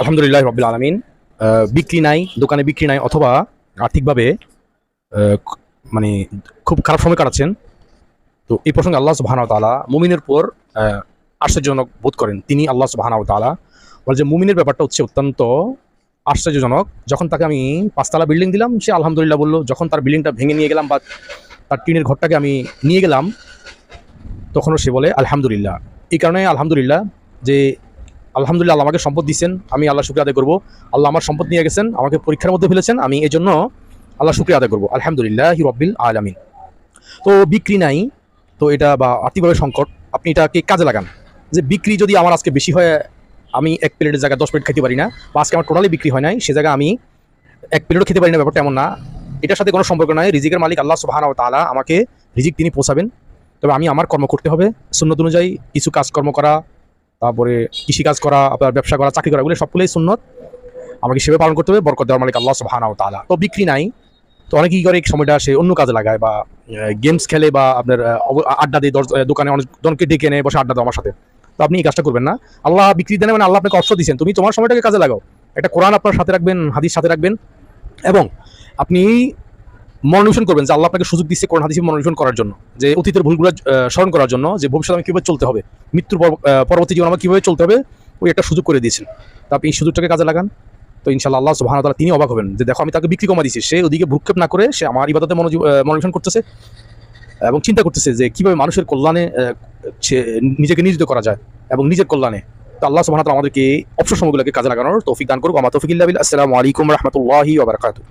আলহামদুলিল্লাহ রবিল আলমিন। বিক্রি নাই, দোকানে বিক্রি নাই অথবা আর্থিকভাবে মানে খুব খারাপ সময় কাটাচ্ছেন। তো এই প্রসঙ্গে আল্লাহ সুবাহানাও তালা মুমিনের পর আশ্চর্যজনক বোধ করেন। তিনি আল্লাহ সুবাহানাও তালা বলে যে মুমিনের ব্যাপারটা হচ্ছে অত্যন্ত আশ্চর্যজনক। যখন তাকে আমি পাঁচতলা বিল্ডিং দিলাম, সে আলহামদুলিল্লাহ বলল, যখন তার বিল্ডিংটা ভেঙে নিয়ে গেলাম বা তার টিনের ঘরটাকে আমি নিয়ে গেলাম, তখনও সে বলে, আলহামদুলিল্লাহ। এই কারণে আলহামদুলিল্লাহ যে আলহামদুলিল্লাহ আল্লাহ আমাকে সম্পদ দিচ্ছেন আমি আল্লাহ শুক্রিয়া আদায় করব। আল্লাহ আমার সম্পদ নিয়ে গেছেন, আমাকে পরীক্ষার মধ্যে ফেলেছেন, আমি এই জন্য আল্লাহ শুক্রিয়া আদায় করব। আলহামদুলিল্লাহ রব্বিল আলামিন। তো বিক্রি নাই, তো এটা বা আর্থিকভাবে সংকট, আপনি এটাকে কাজে লাগান। যে বিক্রি যদি আমার আজকে বেশি হয়, আমি এক প্লেটের জায়গায় দশ প্লেট খেতে পারি না, বা আজকে আমার টোটালি বিক্রি হয় নাই, সে জায়গায় আমি এক প্লেটও খেতে পারি না, ব্যাপারটা এমন না। এটার সাথে কোনো সম্পর্ক নাই, রিজিকের মালিক আল্লাহ সুবাহানা তালা আমাকে রিজিক তিনি পৌঁছাবেন। তবে আমি আমার কর্ম করতে হবে, সুন্নত অনুযায়ী কিছু কাজকর্ম করা তারপরে কৃষিকাজ করা, আপনার ব্যবসা করা, চাকরি করা, এগুলো সবগুলোই সুন্নত। আমাকে সেভাবে পালন করতে হবে, বরকত দেওয়ার মালিক আল্লাহ সুবাহানা তাআলা। তো বিক্রি নাই। তো অনেকেই কি করে, এই সময়টা সে অন্য কাজে লাগায় বা গেমস খেলে বা আপনার আড্ডা দিয়ে দোকানে অনেকজনকে ডেকে এনে বসে আড্ডা আমার সাথে। তো আপনি এই কাজটা করবেন না। আল্লাহ বিক্রি দেন মানে আল্লাহ আপনাকে অপশন দিচ্ছেন তুমি তোমার সময়টাকে কাজে লাগাও। একটা কোরআন আপনার সাথে রাখবেন, হাদিস সাথে রাখবেন। এবং আপনি মনোনিবেশন করবেন যে আল্লাহ আপনাকে সুযোগ দিচ্ছে কোরআন, হাদিস মনোনিবেশন করার জন্য, যে অতীতের ভুলগুলো স্মরণ করার জন্য, যে ভবিষ্যতে আমি কীভাবে চলতে হবে, মৃত্যুর পরবর্তী জীবন আমার কীভাবে চলতে হবে, ওই একটা সুযোগ করে দিয়েছেন। তো আপনি এই সুযোগটাকে কাজে লাগান। তো ইনশাল্লাহ আল্লাহ তাআলা তিনি অবাক হবেন যে দেখো আমি তাকে বিক্রি কমা দিচ্ছি সে ওদিকে ভ্রুক্ষেপ না করে সে আমার ইবাদতে মনোনিবেশন করতেছে, এবং চিন্তা করতেছে যে কীভাবে মানুষের কল্যাণে নিজেকে নিয়োজিত করা যায় এবং নিজের কল্যাণে। তো আল্লাহ তাআলা আমাদেরকে অবসর সময়গুলোকে কাজে লাগানোর তৌফিক দান করুক। আমার তৌফিক আসসালামু আলাইকুম রহমতুল্লাহি ওয়া বারাকাতুহু।